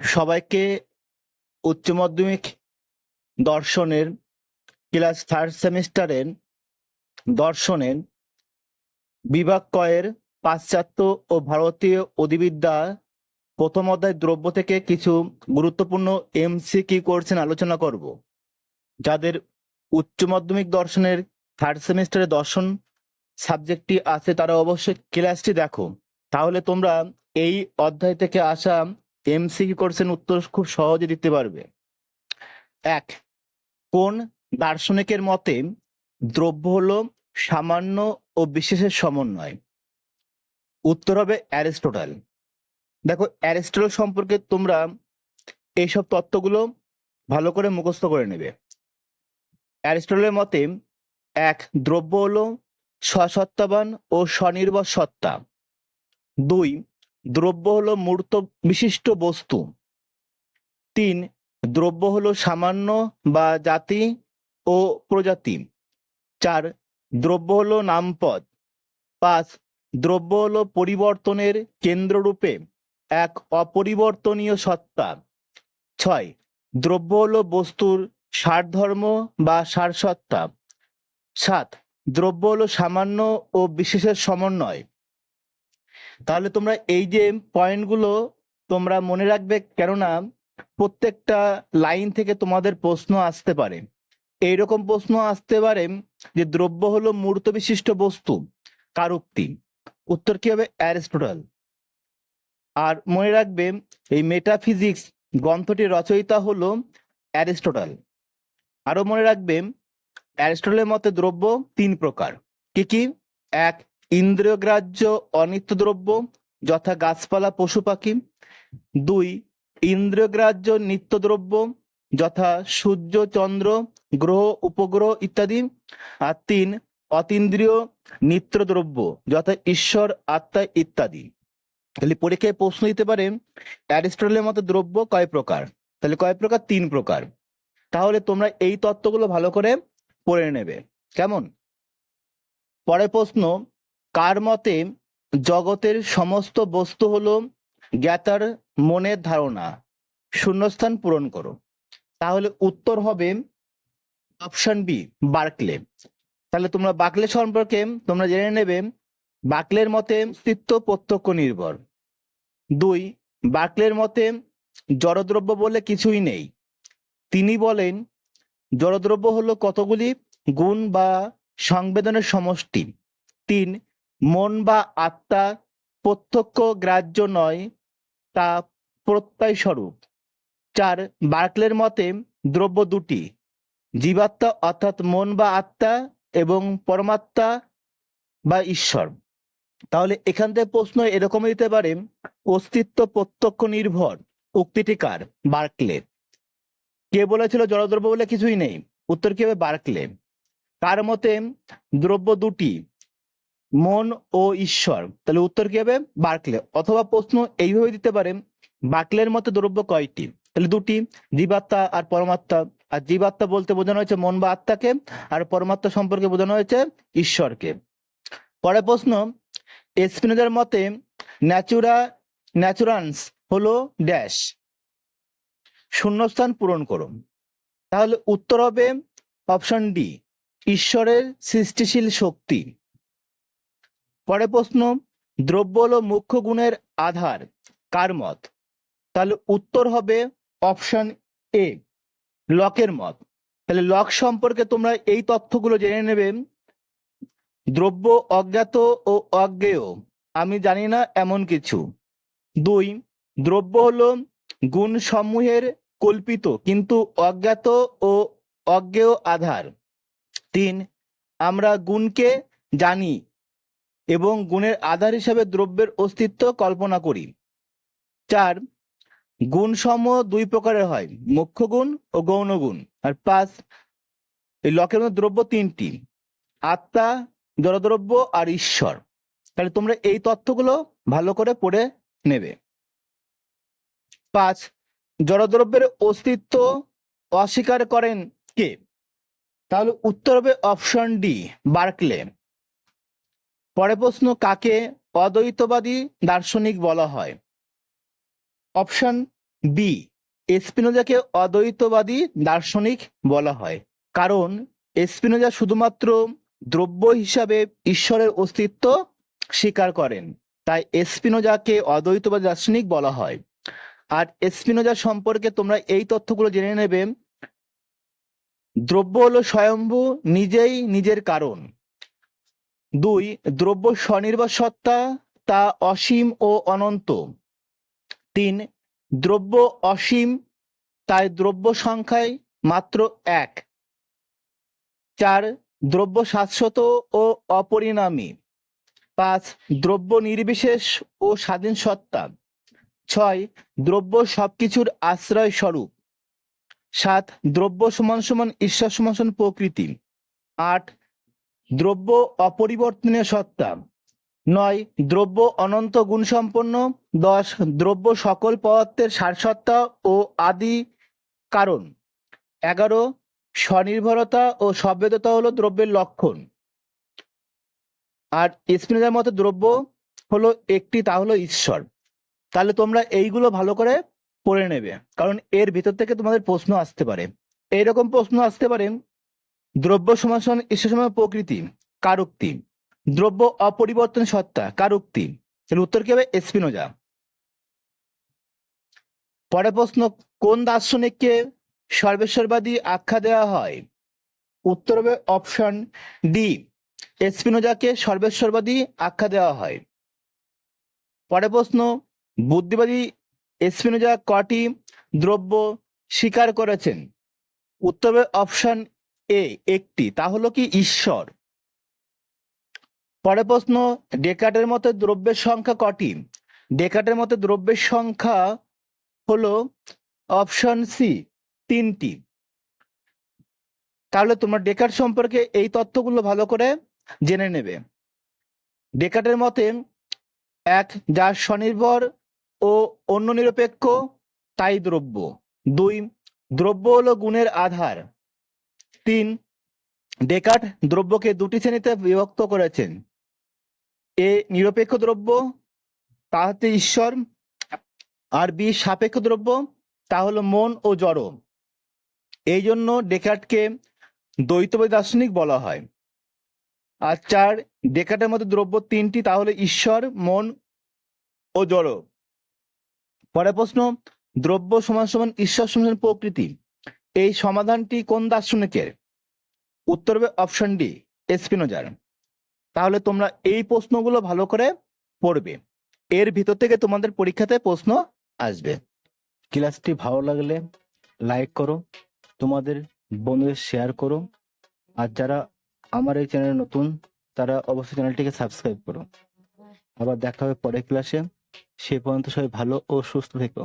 সবাইকে উচ্চ মাধ্যমিক দর্শনের ক্লাস থার্ড সেমিস্টারের দর্শনের বিভাগ কয়ের পাশ্চাত্য ও ভারতীয় অধিবিদ্যা প্রথম অধ্যায় দ্রব্য থেকে কিছু গুরুত্বপূর্ণ এমসি কি কোর্সেন আলোচনা করব, যাদের উচ্চ মাধ্যমিক দর্শনের থার্ড সেমিস্টারে দর্শন সাবজেক্টটি আছে তারা অবশ্যই ক্লাসটি দেখো। তাহলে তোমরা এই অধ্যায় থেকে আসা এমসিকিউ কোর্সের উত্তর খুব সহজে দিতে পারবে। এক, কোন দার্শনিকের মতে দ্রব্য হলো সামান্য ও বিশেষের সমন্বয়? উত্তর হবে অ্যারিস্টোটল। দেখো, অ্যারিস্টোটল সম্পর্কে তোমরা এইসব তত্ত্বগুলো ভালো করে মুখস্থ করে নেবে। অ্যারিস্টোটলের মতে, এক, দ্রব্য হলো স্বসত্তাবান ও স্বনির্ভর সত্তা দুই দ্রব্য হলো মূর্ত বিশিষ্ট বস্তু। তিন, দ্রব্য হলো সামান্য বা জাতি ও প্রজাতি। চার, দ্রব্য হলো নামপদ। পাঁচ, দ্রব্য হলো পরিবর্তনের কেন্দ্ররূপে এক অপরিবর্তনীয় সত্তা। ছয়, দ্রব্য হলো বস্তুর সারধর্ম বা সারসত্তা। সাত, দ্রব্য হলো সামান্য ও বিশেষের সমন্বয়। তাহলে তোমরা এই যে পয়েন্টগুলো তোমরা মনে রাখবে কেননা প্রত্যেকটা লাইন থেকে তোমাদের প্রশ্ন আসতে পারে। এইরকম প্রশ্ন আসতে পারে যে দ্রব্য হলো মূর্ত বিশিষ্ট বস্তু কারুক্তি উত্তর কি হবে? অ্যারিস্টোটল। আর মনে রাখবে এই মেটাফিজিক্স গ্রন্থটির রচয়িতা হলো অ্যারিস্টোটল। আরও মনে রাখবে, অ্যারিস্টোটলের মতে দ্রব্য তিন প্রকার। কি কি? এক ইন্দ্রিয়গ্রাহ্য অনিত্য দ্রব্য যথা গাছপালা, পশু পাখি। দুই ইন্দ্রিয়গ্রাহ্য নিত্য দ্রব্য যথা সূর্য, চন্দ্র, গ্রহ, উপগ্রহ ইত্যাদি। আর তিন, অতীন্দ্রিয় নিত্য দ্রব্য যথা ঈশ্বর, আত্মা ইত্যাদি। তাহলে পরীক্ষায় প্রশ্ন দিতে পারে, অ্যারিস্টটলের মতো দ্রব্য কয় প্রকার? তাহলে কয় প্রকার? তিন প্রকার। তাহলে তোমরা এই তত্ত্বগুলো ভালো করে পড়ে নেবে। কেমন? পরের প্রশ্ন কার মতে জগতের সমস্ত বস্তু হলো জ্ঞাতার মনের ধারণা? শূন্যস্থান পূরণ করো। তাহলে উত্তর হবে অপশন বি, বার্কলে। তাহলে তোমরা বাকলে সম্পর্কে তোমরা জেনে নেবে বাকলের মতে অস্তিত্ব প্রত্যক্ষ নির্ভর। দুই বাকলের মতে জড়দ্রব্য বলে কিছুই নেই। তিনি বলেন, জড়দ্রব্য হলো কতগুলি গুণ বা সংবেদনের সমষ্টি। তিন মন বা আত্মা প্রত্যক্ষ গ্রাহ্য নয়, তা প্রত্যয় স্বরূপ চার, বার্কলের মতে দ্রব্য দুটি, জীবাত্মা অর্থাৎ মন বা আত্মা এবং পরমাত্মা বা ঈশ্বর। তাহলে এখান থেকে প্রশ্ন এরকম দিতে পারে, অস্তিত্ব প্রত্যক্ষ নির্ভর, উক্তিটি কার? বার্কলে কে বলেছিল জড়দ্রব্য বলে কিছুই নেই? উত্তর কি হবে? বার্কলে কার মতে দ্রব্য দুটি মন ও ঈশ্বর। তাহলে উত্তর কি হবে? বার্কলে। অথবা প্রশ্ন এইভাবে দিতে পারে বাকলের মতে দ্রব্য কয়টি? তাহলে দুটি, জীবাত্মা আর পরমাত্মা। আর জীবাত্মা বলতে বোঝানো হয়েছে মন বা আত্মাকে, আর পরমাত্মা সম্পর্কে বোঝানো হয়েছে ঈশ্বরকে। পরের প্রশ্ন এসপিনোজার মতে ন্যাচুরা, ন্যাচুরান্স হলো ড্যাশ। শূন্যস্থান পূরণ করুন। তাহলে উত্তর হবে অপশন ডি, ঈশ্বরের সৃষ্টিশীল শক্তি। পরের প্রশ্ন, দ্রব্য হলো মুখ্য গুণের আধার, কার মত? তাহলে উত্তর হবে অপশন এ লকের মত। তাহলে লক সম্পর্কে তোমরা এই তথ্যগুলো জেনে নেবে, দ্রব্য অজ্ঞাত ও অজ্ঞেয়, আমি জানি না এমন কিছু। দুই, দ্রব্য হলো গুণ সমূহের কল্পিত কিন্তু অজ্ঞাত ও অজ্ঞেয় আধার। তিন, আমরা গুণকে জানি এবং গুণের আধার হিসাবে দ্রব্যের অস্তিত্ব কল্পনা করি। চার, গুণ সমূহ দুই প্রকারের হয় মুখ্য গুণ ও গৌণ গুণ। আর পাঁচ, এই লকের মধ্যে দ্রব্য তিনটি, আত্মা, জড়দ্রব্য আর ঈশ্বর। তাহলে তোমরা এই তথ্যগুলো ভালো করে পড়ে নেবে। পাঁচ, জড়দ্রব্যের অস্তিত্ব অস্বীকার করেন কে? তাহলে উত্তর হবে অপশন ডি, বার্কলে। পরের প্রশ্ন, কাকে অদ্বৈতবাদী দার্শনিক বলা হয়? অপশন বি এসপিনোজাকে অদ্বৈতবাদী দার্শনিক বলা হয়। কারণ এসপিনোজা শুধুমাত্র দ্রব্য হিসাবে ঈশ্বরের অস্তিত্ব স্বীকার করেন, তাই এসপিনোজাকে অদ্বৈতবাদী দার্শনিক বলা হয়। আর এসপিনোজা সম্পর্কে তোমরা এই তথ্যগুলো জেনে নেবে, দ্রব্য হলো স্বয়ম্ভু নিজেই নিজের কারণ। দুই, দ্রব্য স্বনির্ভর সত্তা, তা অসীম ও অনন্ত। তিন, দ্রব্য অসীম, তাই দ্রব্য সংখ্যায় মাত্র এক। চার, দ্রব্য শাশ্বত ও অপরিণামী। পাঁচ, দ্রব্য নির্বিশেষ ও স্বাধীন সত্তা। ছয়, দ্রব্য সবকিছুর আশ্রয় স্বরূপ সাত, দ্রব্য সমান সমান ঈশ্বর সমান প্রকৃতি। আট দ্রব্য অপরিবর্তনীয় সত্তা। নয়, দ্রব্য অনন্ত গুণসম্পন্ন। দশ, দ্রব্য সকল পদার্থের সারসত্তা ও আদি কারণ। এগারো, স্বনির্ভরতা ও সভ্যতা হলো দ্রব্যের লক্ষণ। আর স্পিনাজার মতে দ্রব্য হলো একটি, তা হলো ঈশ্বর। তাহলে তোমরা এইগুলো ভালো করে পড়ে নেবে। কারণ এর ভিতর থেকে তোমাদের প্রশ্ন আসতে পারে। এইরকম প্রশ্ন আসতে পারে দ্রব্য সমাসন সমান প্রকৃতি, কারুক্তি। দ্রব্য অপরিবর্তন সত্তা, কারুক্তি। তাহলে উত্তর কি হবে? এসপিনোজা পরের প্রশ্ন, কোন দার্শনিককে সর্বেশ্বরবাদী আখ্যা দেওয়া হয়? উত্তর হবে অপশন ডি এসপিনোজাকে সর্বেশ্বরবাদী আখ্যা দেওয়া হয়। পরের প্রশ্ন, বুদ্ধিবাদী এসপিনোজা কটি দ্রব্য স্বীকার করেছেন? উত্তর হবে অপশন এ, একটি, তা হলো কি ঈশ্বর? পরে প্রশ্ন ডেকাটের মতে দ্রব্যের সংখ্যা কটি? ডেকাটের মতে দ্রব্যের সংখ্যা হলো অপশন সি, তিনটি। তাহলে তোমার ডেকার্ট সম্পর্কে এই তথ্যগুলো ভালো করে জেনে নেবে। ডেকাটের মতে এক, যা স্বনির্ভর ও অন্য নিরপেক্ষ, তাই দ্রব্য। দুই, দ্রব্য হলো গুণের আধার। তিন, ডেকার্ট দ্রব্যকে দুটি শ্রেণীতে বিভক্ত করেছেন। এ নিরপেক্ষ দ্রব্য, তা ঈশ্বর, আর বি সাপেক্ষ দ্রব্য, তা হলো মন ও জড়। এই জন্য ডেকার্টকে দ্বৈতবাদী দার্শনিক বলা হয়। আর চার, ডেকার্টের মধ্যে দ্রব্য তিনটি, তা হলো ঈশ্বর, মন ও জড়। পরের প্রশ্ন, দ্রব্য সমান সমান ঈশ্বর সমান প্রকৃতি। এই সমাধানটি কোন দার্শনিকের? উত্তর হবে অপশন ডি এসপিনোজার তাহলে তোমরা এই প্রশ্নগুলো ভালো করে পড়বে। এর ভিতর থেকে তোমাদের পরীক্ষাতে প্রশ্ন আসবে। ক্লাসটি ভালো লাগলে লাইক করো, তোমাদের বন্ধুদের শেয়ার করো, আর যারা আমার এই চ্যানেলে নতুন, তারা অবশ্যই চ্যানেলটিকে সাবস্ক্রাইব করো। আবার দেখা হবে পরের ক্লাসে সে পর্যন্ত সবাই ভালো ও সুস্থ থেকো।